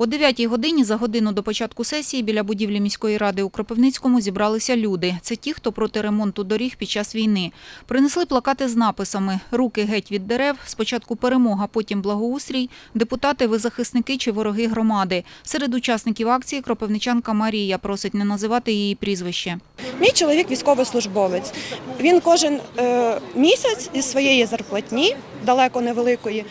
О 9 годині за годину до початку сесії біля будівлі міської ради у Кропивницькому зібралися люди. Це ті, хто проти ремонту доріг під час війни. Принесли плакати з написами «Руки геть від дерев», спочатку перемога, потім благоустрій, депутати, ви захисники чи вороги громади. Серед учасників акції кропивничанка Марія просить не називати її прізвище. Мій чоловік військовослужбовець. Він кожен е, місяць із своєї зарплатні, далеко невеликої,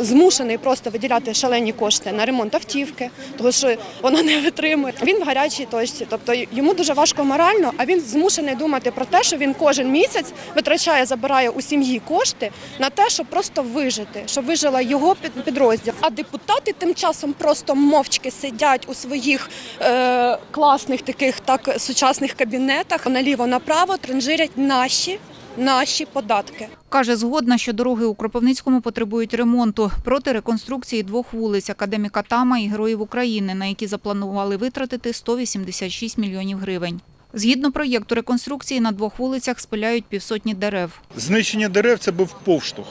змушений просто виділяти шалені кошти на ремонт автівки, тому що вона не витримує. Він в гарячій точці, тобто йому дуже важко морально, а він змушений думати про те, що він кожен місяць витрачає, забирає у сім'ї кошти на те, щоб просто вижити, щоб вижила його під- підрозділ. А депутати тим часом просто мовчки сидять у своїх е, класних таких так сучасних кабінетах наліво направо транжирять наші, наші податки. Каже, згодна, що дороги у Кропивницькому потребують ремонту. Проти реконструкції двох вулиць Академіка Тама і Героїв України, на які запланували витратити 186 мільйонів гривень. Згідно проєкту реконструкції, на двох вулицях спиляють півсотні дерев. Знищення дерев це був повштовх.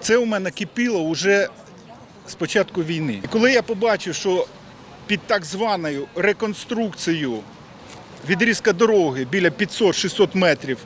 Це у мене кипіло вже з початку війни. І коли я побачив, що під так званою реконструкцією відрізка дороги біля 500-600 метрів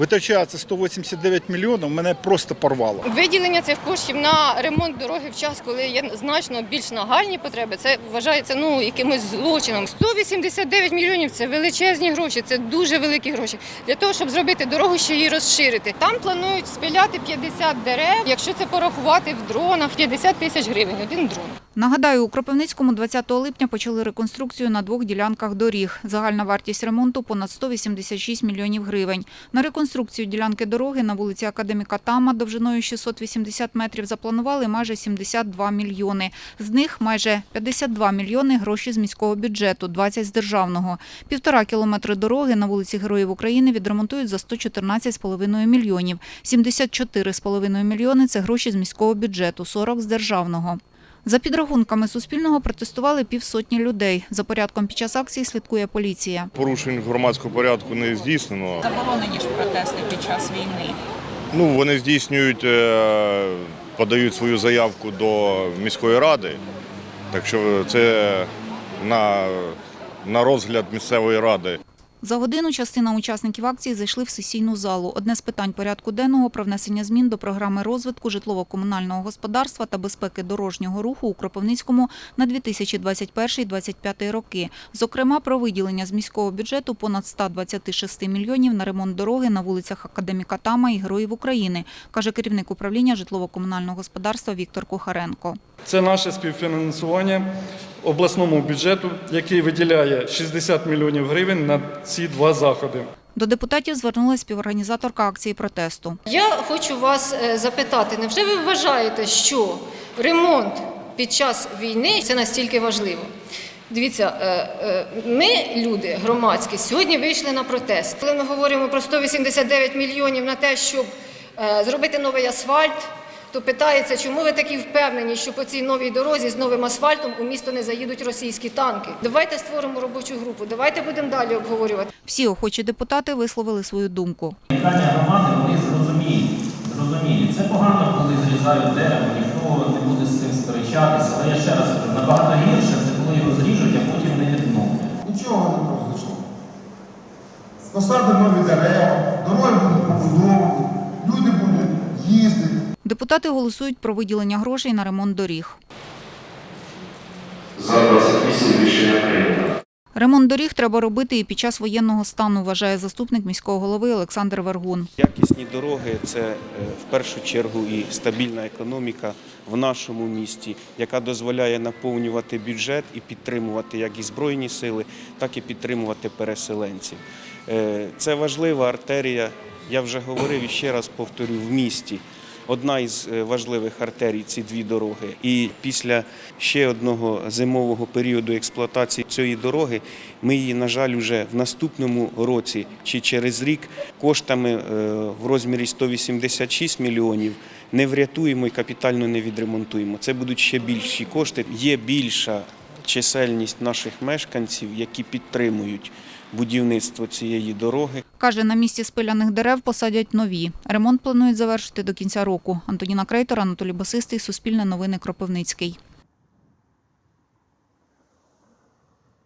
витрачається 189 мільйонів, мене просто порвало. Виділення цих коштів на ремонт дороги в час, коли є значно більш нагальні потреби, це вважається ну якимось злочином. 189 мільйонів це величезні гроші, це дуже великі гроші. Для того, щоб зробити дорогу, ще її розширити. Там планують спиляти 50 дерев. Якщо це порахувати в дронах, 50 тисяч гривень один дрон. Нагадаю, у Кропивницькому 20 липня почали реконструкцію на двох ділянках доріг. Загальна вартість ремонту – понад 186 мільйонів гривень. На реконструкцію ділянки дороги на вулиці Академіка Тама довжиною 680 метрів запланували майже 72 мільйони. З них майже 52 мільйони – гроші з міського бюджету, 20 – з державного. Півтора кілометри дороги на вулиці Героїв України відремонтують за 114,5 мільйонів. 74,5 мільйони – це гроші з міського бюджету, 40 – з державного. За підрахунками Суспільного протестували півсотні людей. За порядком під час акції слідкує поліція. Порушень громадського порядку не здійснено. Заборонені ж протести під час війни. Ну, вони здійснюють, е, подають свою заявку до міської ради. Так що це на, на розгляд місцевої ради. За годину частина учасників акції зайшли в сесійну залу. Одне з питань порядку денного про внесення змін до програми розвитку житлово-комунального господарства та безпеки дорожнього руху у Кропивницькому на 2021-2025 роки. Зокрема, про виділення з міського бюджету понад 126 мільйонів на ремонт дороги на вулицях Академіка Тама і Героїв України, каже керівник управління житлово-комунального господарства Віктор Кухаренко. Це наше співфінансування обласному бюджету, який виділяє 60 мільйонів гривень на ці два заходи. До депутатів звернулася співорганізаторка акції протесту. Я хочу вас е, запитати, невже ви вважаєте, що ремонт під час війни це настільки важливо? Дивіться, е, е, ми, люди громадські, сьогодні вийшли на протест. Коли ми говоримо про 189 мільйонів на те, щоб зробити новий асфальт, то питається, чому ви такі впевнені, що по цій новій дорозі з новим асфальтом у місто не заїдуть російські танки? Давайте створимо робочу групу, давайте будемо далі обговорювати. Всі охочі депутати висловили свою думку. Питання громади вони зрозуміють. зрозуміють. Це погано, коли зрізають дерево, ніхто не буде з цим сперечатися. Але я ще раз кажу, набагато гірше це коли його зріжуть, а потім не відновлять. Нічого не произошло. Посадимо нові дерева, дороги будуть побудовані, люди будуть їздити. Депутати голосують про виділення грошей на ремонт доріг. За 28 рішення прийнято. Ремонт доріг треба робити і під час воєнного стану, вважає заступник міського голови Олександр Вергун. Якісні дороги це е, в першу чергу і стабільна економіка в нашому місті, яка дозволяє наповнювати бюджет і підтримувати як і збройні сили, так і підтримувати переселенців. Е, Це важлива артерія. Я вже говорив і ще раз повторю в місті. Одна із е, важливих артерій ці дві дороги. І після ще одного зимового періоду експлуатації цієї дороги ми її, на жаль, вже в наступному році чи через рік коштами е, в розмірі 186 мільйонів не врятуємо і капітально не відремонтуємо. Це будуть ще більші кошти. Є більша чисельність наших мешканців, які підтримують будівництво цієї дороги. Каже, на місці спиляних дерев посадять нові. Ремонт планують завершити до кінця року. Антоніна Крейтор, Анатолій Басистий, Суспільне новини Кропивницький.